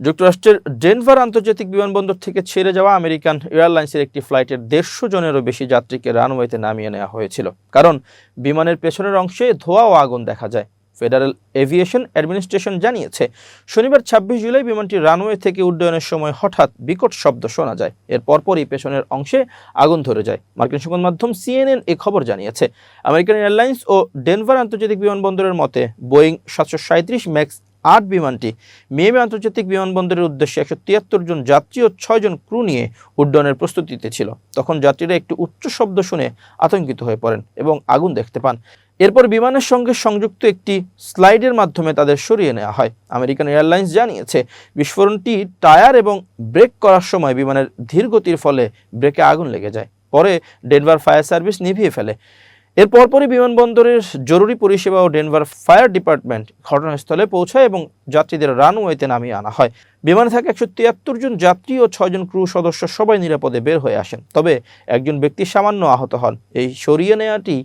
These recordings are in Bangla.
যুক্তরাষ্ট্রের ডেনভার আন্তর্জাতিক বিমানবন্দর থেকে ছেড়ে যাওয়া আমেরিকান এয়ারলাইন্সের একটি ফ্লাইটের দেড়শো জনেরও বেশি যাত্রীকে রানওয়েতে নামিয়ে নেওয়া হয়েছিল। কারণ বিমানের পেছনের অংশে ধোঁয়া ও আগুন দেখা যায়। ফেডারেল এভিয়েশন অ্যাডমিনিস্ট্রেশন জানিয়েছে, শনিবার ছাব্বিশ জুলাই বিমানটি রানওয়ে থেকে উড্ডয়নের সময় হঠাৎ বিকট শব্দ শোনা যায়। এর পরপরই পেছনের অংশে আগুন ধরে যায়। মার্কিন সংবাদ মাধ্যম সিএনএন এ খবর জানিয়েছে, আমেরিকান এয়ারলাইন্স ও ডেনভার আন্তর্জাতিক বিমানবন্দরের মতে, বোয়িং সাতশো ম্যাক্স আট বিমানটি মিয়ামি আন্তর্জাতিক বিমানবন্দরের উদ্দেশ্যে একশো তিয়াত্তর জন যাত্রী ও ছয়জন ক্রু নিয়ে উড্ডয়নের প্রস্তুতিতে ছিল। তখন যাত্রীরা একটু উচ্চ শব্দ শুনে আতঙ্কিত হয়ে পড়েন এবং আগুন দেখতে পান। এরপর বিমানের সঙ্গে সংযুক্ত একটি স্লাইডের মাধ্যমে তাদের সরিয়ে নেওয়া হয়। আমেরিকান এয়ারলাইন্স জানিয়েছে, বিস্ফোরণটি টায়ার এবং ব্রেক করার সময় বিমানের ধীর গতির ফলে ব্রেকে আগুন লেগে যায়। পরে ডেনভার ফায়ার সার্ভিস নিভিয়ে ফেলে। এর পরপরই বিমানবন্দরের জরুরি পরিষেবা ও ডেনভার ফায়ার ডিপার্টমেন্ট ঘটনাস্থলে পৌঁছায় এবং যাত্রীদের রানওয়েতে নামিয়ে আনা হয়। বিমানে থাকা একশো তিয়াত্তর জন যাত্রী ও ছয়জন ক্রু সদস্য সবাই নিরাপদে বের হয়ে আসেন। তবে একজন ব্যক্তি সামান্য আহত হন। এই সরিয়ে নেওয়াটি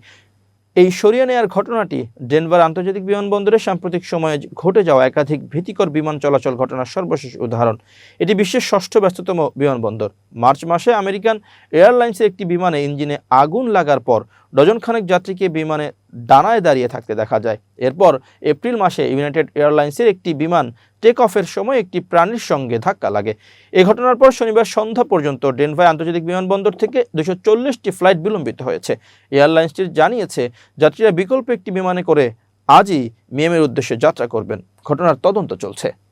এই সরিয়ে নেয়ার ঘটনাটি ডেনভার আন্তর্জাতিক বিমানবন্দরে সাম্প্রতিক সময়ে ঘটে যাওয়া একাধিক ভীতিকর বিমান চলাচল ঘটনার সর্বশেষ উদাহরণ। এটি বিশ্বের ষষ্ঠ ব্যস্ততম বিমানবন্দর। মার্চ মাসে আমেরিকান এয়ারলাইন্সের একটি বিমানে ইঞ্জিনে আগুন লাগার পর ডজনখানেক যাত্রীকে বিমানে ডানায় দাঁড়িয়ে থাকতে দেখা যায়। এরপর এপ্রিল মাসে ইউনাইটেড এয়ারলাইন্সের একটি বিমান টেক অফের সময় একটি প্রাণীর সঙ্গে ধাক্কা লাগে। এ ঘটনার পর শনিবার সন্ধ্যা পর্যন্ত ডেনভাই আন্তর্জাতিক বিমানবন্দর থেকে দুশো চল্লিশটি ফ্লাইট বিলম্বিত হয়েছে। এয়ারলাইন্সটি জানিয়েছে, যাত্রীরা বিকল্প একটি বিমানে করে আজই মিয়ামের উদ্দেশ্যে যাত্রা করবেন। ঘটনার তদন্ত চলছে।